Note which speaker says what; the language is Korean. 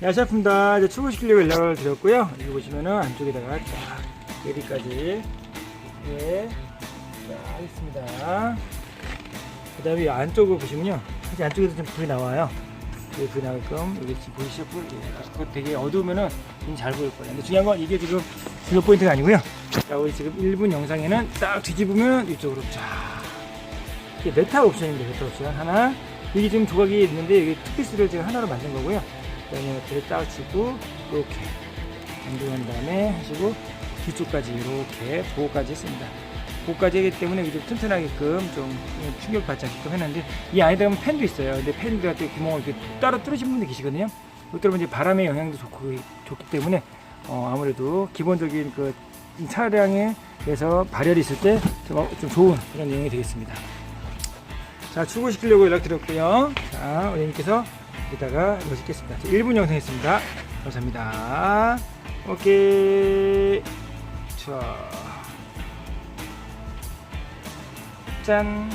Speaker 1: 네, 아시아품다 이제 출고시키려고 연락을 드렸고요. 여기 보시면은 안쪽에다가 딱 여기까지 이렇게 딱 하겠습니다. 그 다음에 이 안쪽을 보시면요. 사실 안쪽에도 좀 불이 나와요. 여기 불이 나게끔 여기 지금 보이시죠? 불? 예, 그거 되게 어두우면은 잘 보일 거예요. 근데 중요한 건 이게 지금 중요 포인트가 아니고요. 자, 우리 지금 1분 영상에는 딱 뒤집으면 이쪽으로 쫙. 이게 메타 옵션인데 메타 옵션 하나. 여기 지금 조각이 있는데 여기 투피스를 지금 하나로 만든 거고요. 그다음에 이렇게 딱 치고 이렇게 안정한 다음에 하시고 뒤쪽까지 이렇게 보호까지 했습니다. 보호까지 하기 때문에 좀 튼튼하게끔 좀 충격 받지 않게끔 했는데 이 안에 들어가면 팬도 있어요. 근데 팬들 같은 구멍을 이렇게 따로 뚫으신 분들 계시거든요. 그때로 이제 바람의 영향도 좋고 좋기 때문에 어, 아무래도 기본적인 그 차량에 대해서 발열이 있을 때 좀 좋은 그런 내용이 되겠습니다. 자, 출고시키려고 연락드렸고요. 자, 원장님께서 여기다가 넣어주겠습니다. 1분 영상했습니다. 감사합니다. 오케이. 자. 짠.